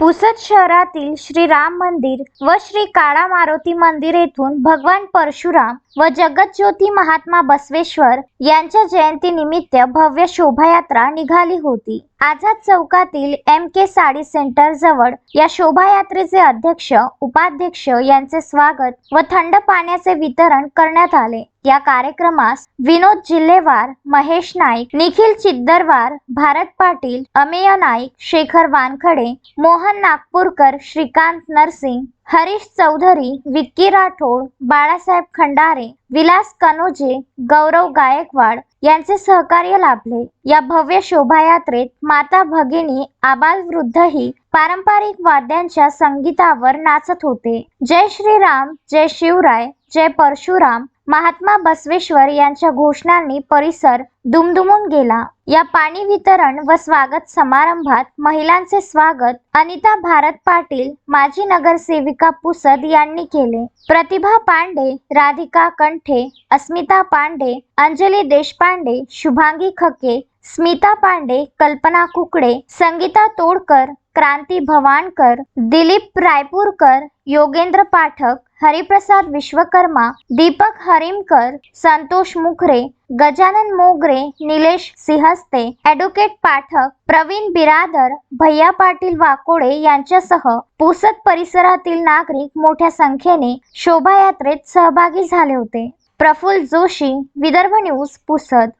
पुसद शहरातील श्री राम मंदिर व श्री काळा मारुती मंदिर येथून भगवान परशुराम व जगज्योती महात्मा बसवेश्वर यांच्या जयंतीनिमित्त भव्य शोभायात्रा निघाली होती. आझाद चौकातील एम के साडी सेंटर जवळ या शोभायात्रेचे अध्यक्ष उपाध्यक्ष यांचे स्वागत व थंड पाण्याचे वितरण करण्यात आले. या कार्यक्रमास विनोद जिल्हेवार महेश नाईक निखिल चिद्दरवार भारत पाटील अमेय नाईक शेखर वानखडे मोहन नागपूरकर श्रीकांत नरसिंग हरीश चौधरी विक्की राठोड बाळासाहेब खंडारे विलास कनोजे गौरव गायकवाड यांचे सहकार्य लाभले. या भव्य शोभायात्रेत माता भगिनी आबाल वृद्धही पारंपरिक वाद्यांच्या संगीतावर नाचत होते. जय श्रीराम जय शिवराय जय परशुराम महात्मा बसवेश्वर यांच्या घोषणांनी परिसर दुमदुमून गेला. या पाणी वितरण व स्वागत समारंभात महिलांचे स्वागत अनिता भारत पाटील माजी नगरसेविका पुसद यांनी केले. प्रतिभा पांडे राधिका कंठे अस्मिता पांडे अंजली देशपांडे शुभांगी खके स्मिता पांडे कल्पना कुकडे संगीता तोडकर क्रांती भवानकर दिलीप रायपूरकर योगेंद्र पाठक हरिप्रसाद विश्वकर्मा दीपक हरिमकर संतोष मुखरे गजानन मोगरे निलेश सिंहस्ते ॲडव्होकेट पाठक प्रवीण बिरादर भैया पाटील वाकोडे यांच्यासह पुसद परिसरातील नागरिक मोठ्या संख्येने शोभायात्रेत सहभागी झाले होते. प्रफुल्ल जोशी विदर्भ न्यूज पुसद.